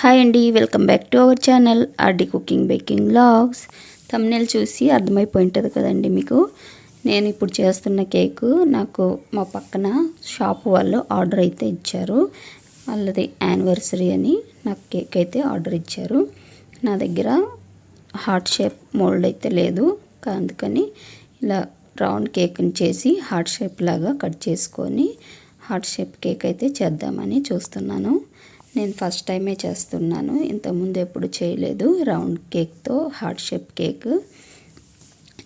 Hi అండి welcome back to our channel RD cooking baking vlogs thumbnail చూసి అర్థమైపోయి ఉంటుంది కదండి మీకు? నేను ఇప్పుడు చేస్తున్న కేకు నాకు మా పక్కన షాప్ వాళ్ళు ఆర్డర్ అయితే ఇచ్చారు. వాళ్ళది యానివర్సరీ అని నాకు కేక్ అయితే ఆర్డర్ ఇచ్చారు. నా దగ్గర హార్ట్ షేప్ మోల్డ్ అయితే లేదు. అందుకని ఇలా రౌండ్ కేక్ని చేసి హార్ట్ షేప్ లాగా కట్ చేసుకొని హార్ట్ షేప్ కేక్ అయితే చేద్దామని చూస్తున్నాను. నేను ఫస్ట్ టైమే చేస్తున్నాను. ఇంతకుముందు ఎప్పుడు చేయలేదు. రౌండ్ కేక్తో హార్ట్ షేప్ కేక్.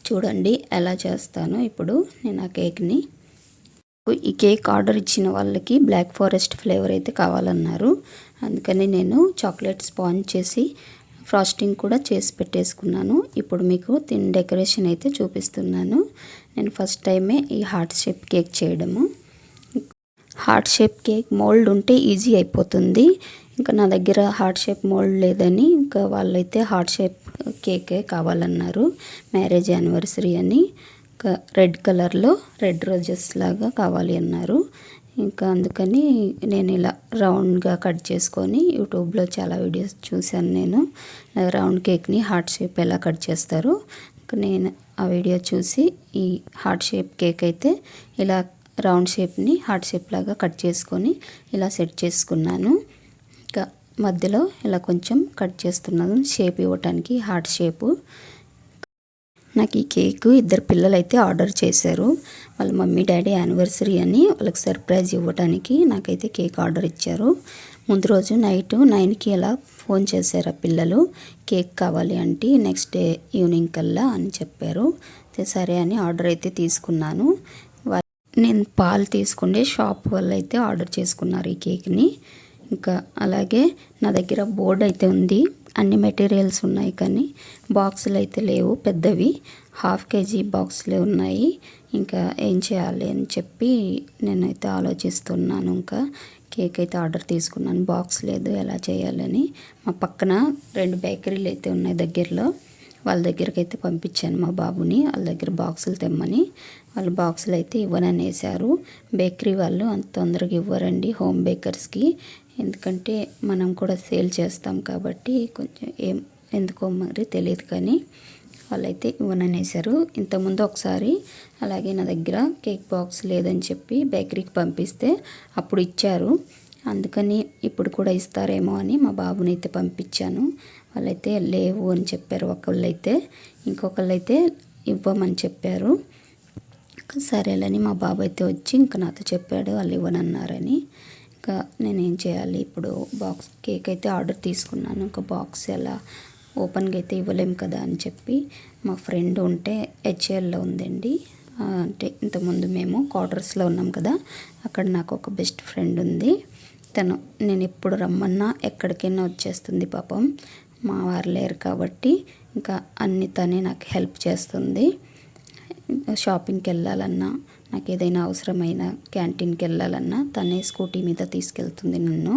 చూడండి ఎలా చేస్తాను ఇప్పుడు నేను ఆ కేక్ని. ఈ కేక్ ఆర్డర్ ఇచ్చిన వాళ్ళకి బ్లాక్ ఫారెస్ట్ ఫ్లేవర్ అయితే కావాలన్నారు. అందుకని నేను చాక్లెట్ స్పాంజ్ చేసి ఫ్రాస్టింగ్ కూడా చేసి పెట్టేసుకున్నాను. ఇప్పుడు మీకు తిన్ డెకరేషన్ అయితే చూపిస్తున్నాను. నేను ఫస్ట్ టైమే ఈ హార్ట్ షేప్ కేక్ చేయడము. హార్ట్ షేప్ కేక్ మోల్డ్ ఉంటే ఈజీ అయిపోతుంది. ఇంకా నా దగ్గర హార్ట్ షేప్ మోల్డ్ లేదని ఇంకా వాళ్ళైతే హార్ట్ షేప్ కేకే కావాలన్నారు. మ్యారేజ్ యానివర్సరీ అని ఇంకా రెడ్ కలర్లో రెడ్ రోజెస్ లాగా కావాలి అన్నారు. ఇంకా అందుకని నేను ఇలా రౌండ్గా కట్ చేసుకొని యూట్యూబ్లో చాలా వీడియోస్ చూశాను నేను. రౌండ్ కేక్ని హార్ట్ షేప్ ఎలా కట్ చేస్తారు. ఇంకా నేను ఆ వీడియో చూసి ఈ హార్ట్ షేప్ కేక్ అయితే ఇలా రౌండ్ షేప్ని హార్ట్ షేప్ లాగా కట్ చేసుకొని ఇలా సెట్ చేసుకున్నాను. ఇంకా మధ్యలో ఇలా కొంచెం కట్ చేస్తున్నాను. షేప్ ఇవ్వటానికి హార్ట్ షేపు. నాకు ఈ కేక్ ఇద్దరు పిల్లలు అయితే ఆర్డర్ చేశారు. వాళ్ళ మమ్మీ డాడీ యానివర్సరీ అని వాళ్ళకి సర్ప్రైజ్ ఇవ్వడానికి నాకైతే కేక్ ఆర్డర్ ఇచ్చారు. ముందు రోజు నైట్ నైన్కి అలా ఫోన్ చేశారు ఆ పిల్లలు. కేక్ కావాలి అంటే నెక్స్ట్ డే ఈవినింగ్ కల్లా అని చెప్పారు. సరే అని ఆర్డర్ అయితే తీసుకున్నాను. నేను పాలు తీసుకుండే షాప్ వాళ్ళు అయితే ఆర్డర్ చేసుకున్నారు ఈ కేక్ని. ఇంకా అలాగే నా దగ్గర బోర్డ్ అయితే ఉంది. అన్ని మెటీరియల్స్ ఉన్నాయి కానీ బాక్సులు అయితే లేవు పెద్దవి. హాఫ్ కేజీ బాక్సులే ఉన్నాయి. ఇంకా ఏం చేయాలి అని చెప్పి నేనైతే ఆలోచిస్తున్నాను. ఇంకా కేక్ అయితే ఆర్డర్ తీసుకున్నాను. బాక్స్ లేదు ఎలా చేయాలని. మా పక్కన రెండు బేకరీలు అయితే ఉన్నాయి దగ్గరలో. వాళ్ళ దగ్గరికి అయితే పంపించాను మా బాబుని. వాళ్ళ దగ్గర బాక్సులు తెమ్మని. వాళ్ళు బాక్సులు అయితే ఇవ్వననేసారు బేకరీ వాళ్ళు అంత తొందరగా ఇవ్వరండి హోమ్ బేకర్స్కి. ఎందుకంటే మనం కూడా సేల్ చేస్తాం కాబట్టి కొంచెం ఏం ఎందుకో మరి తెలియదు కానీ వాళ్ళైతే ఇవ్వననేసారు ఇంతకుముందు ఒకసారి అలాగే నా దగ్గర కేక్ బాక్స్ లేదని చెప్పి బేకరీకి పంపిస్తే అప్పుడు ఇచ్చారు. అందుకని ఇప్పుడు కూడా ఇస్తారేమో అని మా బాబుని అయితే పంపించాను. వాళ్ళైతే లేవు అని చెప్పారు. ఒకళ్ళైతే ఇంకొకళ్ళైతే ఇవ్వమని చెప్పారు. సరేలని మా బాబు అయితే వచ్చి ఇంకా నాతో చెప్పాడు. వాళ్ళు ఇవ్వనన్నారని. ఇంకా నేనేం చేయాలి? ఇప్పుడు బాక్స్ కేక్ అయితే ఆర్డర్ తీసుకున్నాను. ఇంకా బాక్స్ ఎలా? ఓపెన్గా అయితే ఇవ్వలేం కదా అని చెప్పి మా ఫ్రెండ్ ఉంటే హెచ్ఏఎల్లో ఉందండి. అంటే ఇంతకుముందు మేము క్వార్టర్స్లో ఉన్నాం కదా అక్కడ నాకు ఒక బెస్ట్ ఫ్రెండ్ ఉంది. తను నేను ఎప్పుడు రమ్మన్నా ఎక్కడికైనా వచ్చేస్తుంది పాపం. మా వారు లేరు కాబట్టి ఇంకా అన్ని తనే నాకు హెల్ప్ చేస్తుంది. షాపింగ్కి వెళ్ళాలన్నా నాకు ఏదైనా అవసరమైన క్యాంటీన్కి వెళ్ళాలన్నా తనే స్కూటీ మీద తీసుకెళ్తుంది నన్ను.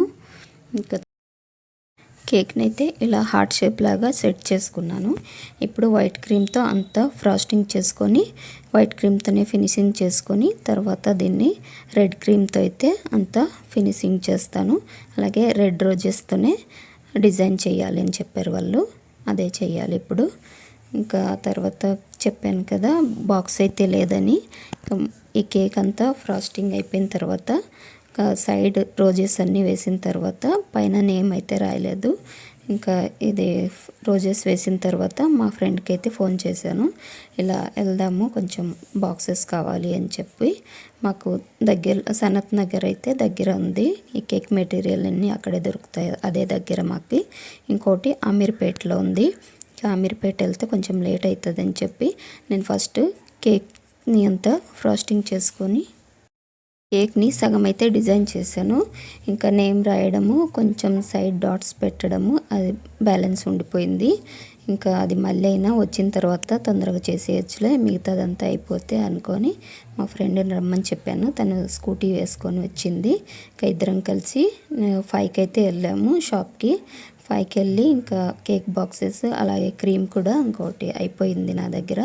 ఇంకా కేక్ని అయితే ఇలా హార్ట్ షేప్ లాగా సెట్ చేసుకున్నాను. ఇప్పుడు వైట్ క్రీమ్తో అంతా ఫ్రాస్టింగ్ చేసుకొని వైట్ క్రీమ్తోనే ఫినిషింగ్ చేసుకొని తర్వాత దీన్ని రెడ్ క్రీమ్తో అయితే అంతా ఫినిషింగ్ చేస్తాను. అలాగే రెడ్ రోజెస్తోనే డిజైన్ చేయాలి అని చెప్పారు వాళ్ళు. అదే చేయాలి ఇప్పుడు. ఇంకా తర్వాత చెప్పాను కదా బాక్స్ అయితే లేదని. ఈ కేక్ అంతా ఫ్రాస్టింగ్ అయిపోయిన తర్వాత సైడ్ రోజెస్ అన్నీ వేసిన తర్వాత పైన నేమ్ అయితే రాయలేదు. ఇంకా ఇది రోజెస్ వేసిన తర్వాత మా ఫ్రెండ్కి అయితే ఫోన్ చేశాను. ఇలా వెళ్దాము కొంచెం బాక్సెస్ కావాలి అని చెప్పి. మాకు దగ్గర సనత్ నగర్ అయితే దగ్గర ఉంది. ఈ కేక్ మెటీరియల్ అన్నీ అక్కడే దొరుకుతాయి అదే దగ్గర మాకు. ఇంకోటి అమీర్పేటలో ఉంది. అమీర్పేట వెళ్తే కొంచెం లేట్ అవుతుందని చెప్పి నేను ఫస్ట్ కేక్ని అంతా ఫ్రాస్టింగ్ చేసుకొని కేక్ని సగం అయితే డిజైన్ చేశాను. ఇంకా నేమ్ రాయడము కొంచెం సైడ్ డాట్స్ పెట్టడము అది బ్యాలెన్స్ ఉండిపోయింది. ఇంకా అది మళ్ళీ అయినా వచ్చిన తర్వాత తొందరగా చేసేయచ్చులే మిగతాదంతా అయిపోతే అనుకొని మా ఫ్రెండ్ని రమ్మని చెప్పాను. తను స్కూటీ వేసుకొని వచ్చింది. ఇంకా ఇద్దరం కలిసి ఫైవ్కి అయితే వెళ్ళాము షాప్కి. ఫైవ్కి వెళ్ళి ఇంకా కేక్ బాక్సెస్ అలాగే క్రీమ్ కూడా ఇంకోటి అయిపోయింది నా దగ్గర.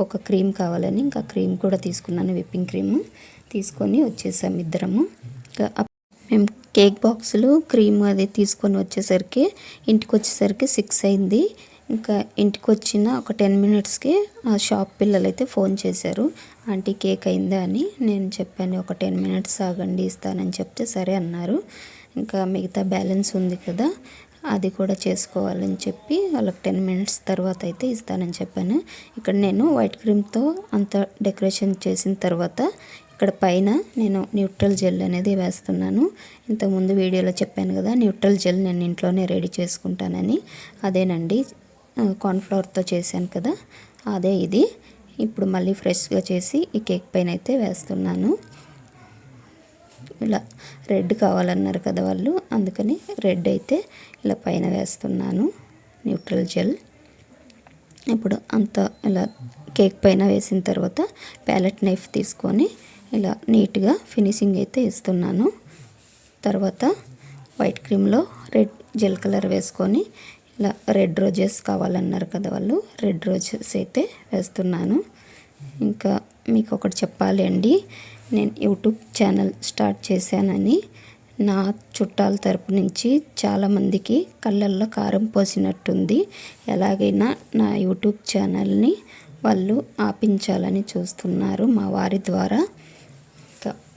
ఒక క్రీమ్ కావాలని ఇంకా క్రీమ్ కూడా తీసుకున్నాను విప్పింగ్ క్రీమ్. తీసుకొని వచ్చేసాము ఇద్దరము. ఇంకా మేము కేక్ బాక్సులు క్రీమ్ అది తీసుకొని వచ్చేసరికి ఇంటికి వచ్చేసరికి సిక్స్ అయింది. ఇంకా ఇంటికి వచ్చిన ఒక టెన్ మినిట్స్కి ఆ షాప్ పిల్లలు అయితే ఫోన్ చేశారు. ఆంటీ కేక్ అయిందా? అని నేను చెప్పాను. ఒక టెన్ మినిట్స్ ఆగండి ఇస్తానని చెప్తే సరే అన్నారు. ఇంకా మిగతా బ్యాలెన్స్ ఉంది కదా. అది కూడా చేసుకోవాలని చెప్పి వాళ్ళకి టెన్ మినిట్స్ తర్వాత అయితే ఇస్తానని చెప్పాను. ఇక్కడ నేను వైట్ క్రీమ్తో అంత డెకరేషన్ చేసిన తర్వాత ఇక్కడ పైన నేను న్యూట్రల్ జెల్ అనేది వేస్తున్నాను. ఇంతకుముందు వీడియోలో చెప్పాను కదా న్యూట్రల్ జెల్ నేను ఇంట్లోనే రెడీ చేసుకుంటానని. అదేనండి కార్న్ఫ్లవర్తో చేశాను కదా అదే ఇది. ఇప్పుడు మళ్ళీ ఫ్రెష్గా చేసి ఈ కేక్ పైన అయితే వేస్తున్నాను. ఇలా రెడ్ కావాలన్నారు కదా వాళ్ళు. అందుకని రెడ్ అయితే ఇలా పైన వేస్తున్నాను. Neutral gel. ఇప్పుడు అంత ఇలా కేక్ పైన వేసిన తర్వాత ప్యాలెట్ నైఫ్ తీసుకొని ఇలా నీట్గా ఫినిషింగ్ అయితే ఇస్తున్నాను. తర్వాత వైట్ క్రీమ్లో రెడ్ జెల్ కలర్ వేసుకొని ఇలా రెడ్ రోజెస్ కావాలన్నారు కదా వాళ్ళు. రెడ్ రోజెస్ అయితే వేస్తున్నాను. ఇంకా మీకు ఒకటి చెప్పాలి అండి. నేను యూట్యూబ్ ఛానల్ స్టార్ట్ చేశానని నా చుట్టాల తరపు నుంచి చాలామందికి కళ్ళల్లో కారం పోసినట్టుంది. ఎలాగైనా నా యూట్యూబ్ ఛానల్ని వాళ్ళు ఆపించాలని చూస్తున్నారు. మా వారి ద్వారా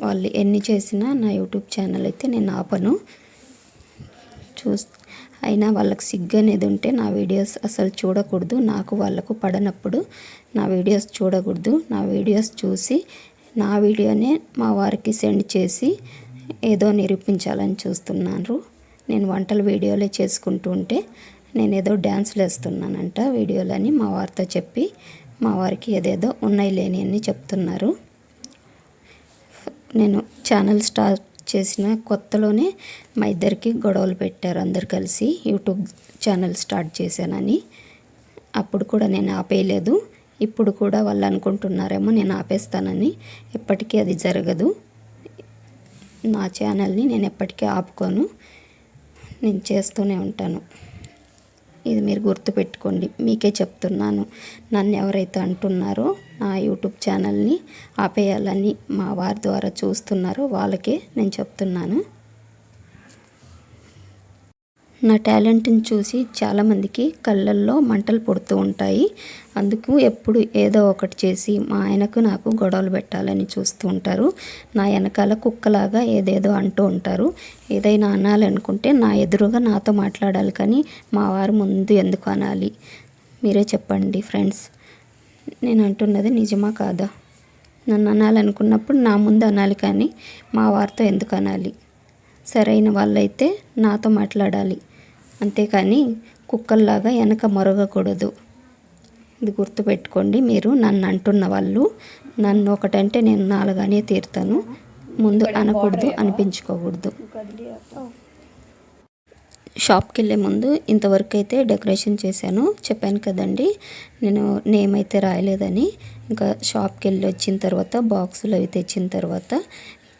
వాళ్ళు ఎన్ని చేసినా నా యూట్యూబ్ ఛానల్ అయితే నేను ఆపను. చూస్ అయినా వాళ్ళకి సిగ్గు అనేది ఉంటే నా వీడియోస్ అసలు చూడకూడదు. నాకు వాళ్ళకు పడనప్పుడు నా వీడియోస్ చూడకూడదు. నా వీడియోస్ చూసి నా వీడియోనే మా వారికి సెండ్ చేసి ఏదో నిరూపించాలని చూస్తున్నారు. నేను వంటల వీడియోలే చేసుకుంటూ ఉంటే నేను ఏదో డ్యాన్స్లు వేస్తున్నానంట వీడియోలని మా వారితో చెప్పి మా వారికి ఏదేదో ఉన్నాయి లేని అని చెప్తున్నారు. నేను ఛానల్ స్టార్ట్ చేసిన కొత్తలోనే మా ఇద్దరికి గొడవలు పెట్టారు అందరు కలిసి యూట్యూబ్ ఛానల్ స్టార్ట్ చేశానని. అప్పుడు కూడా నేను ఆపేయలేదు. ఇప్పుడు కూడా వాళ్ళు అనుకుంటున్నారేమో నేను ఆపేస్తానని. ఎప్పటికీ అది జరగదు. నా ఛానల్ని నేను ఎప్పటికీ ఆపుకోను. నేను చేస్తూనే ఉంటాను. ఇది మీరు గుర్తుపెట్టుకోండి. మీకే చెప్తున్నాను. నన్ను ఎవరైతే అంటున్నారో నా యూట్యూబ్ ఛానల్ని ఆపేయాలని మా వారి ద్వారా చూస్తున్నారో వాళ్ళకే నేను చెప్తున్నాను. నా టాలెంట్ని చూసి చాలామందికి కళ్ళల్లో మంటలు పుడుతూ ఉంటాయి. అందుకు ఎప్పుడు ఏదో ఒకటి చేసి మా ఆయనకు నాకు గొడవలు పెట్టాలని చూస్తూ ఉంటారు. నా వెనకాల కుక్కలాగా ఏదేదో అంటూ ఉంటారు. ఏదైనా అనాలనుకుంటే నా ఎదురుగా నాతో మాట్లాడాలి కానీ మా వారు ముందు ఎందుకు అనాలి? మీరే చెప్పండి ఫ్రెండ్స్. నేను అంటున్నది నిజమా కాదా? నన్ను అనాలనుకున్నప్పుడు నా ముందు అనాలి కానీ మా వారితో ఎందుకు అనాలి? సరైన వాళ్ళైతే నాతో మాట్లాడాలి. అంతేకాని కుక్కల్లాగా వెనక మరగకూడదు. ఇది గుర్తుపెట్టుకోండి మీరు నన్ను అంటున్న వాళ్ళు నన్ను ఒకటంటే నేను నాలుగానే తీరుతాను. ముందు అనకూడదు అనిపించుకోకూడదు. షాప్కి వెళ్ళే ముందు ఇంతవరకు అయితే డెకరేషన్ చేశాను. చెప్పాను కదండి నేను నేమ్ అయితే రాయలేదని. ఇంకా షాప్కి వెళ్ళి వచ్చిన తర్వాత బాక్సులు అవి తెచ్చిన తర్వాత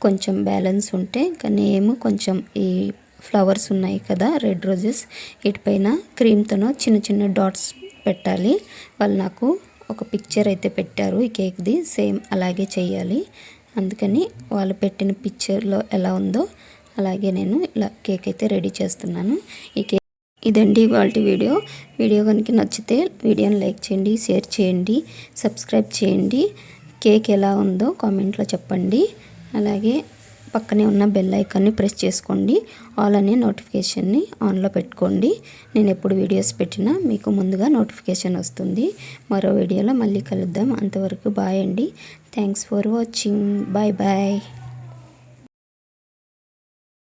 కొంచెం బ్యాలెన్స్ ఉంటే ఇంకా నేమ్ కొంచెం ఈ ఫ్లవర్స్ ఉన్నాయి కదా రెడ్ రోజెస్. వీటిపైన క్రీమ్తోనో చిన్న చిన్న డాట్స్ పెట్టాలి. వాళ్ళు నాకు ఒక పిక్చర్ అయితే పెట్టారు ఈ కేక్ది సేమ్ అలాగే చేయాలి అందుకని వాళ్ళు పెట్టిన పిక్చర్లో ఎలా ఉందో అలాగే నేను ఇలా కేక్ అయితే రెడీ చేస్తున్నాను. ఈ కేక్ ఇదండి వాళ్ళ వీడియో. వీడియో కనుక నచ్చితే వీడియోని లైక్ చేయండి షేర్ చేయండి సబ్స్క్రైబ్ చేయండి. కేక్ ఎలా ఉందో కామెంట్లో చెప్పండి. అలాగే పక్కనే ఉన్న బెల్ ఐకాన్ని ప్రెస్ చేసుకోండి. ఆల్ అనే నోటిఫికేషన్ని ఆన్లో పెట్టుకోండి. నేను ఎప్పుడు వీడియోస్ పెట్టినా మీకు ముందుగా నోటిఫికేషన్ వస్తుంది. మరో వీడియోలో మళ్ళీ కలుద్దాం. అంతవరకు బాయ్ అండి. Thanks for watching bye bye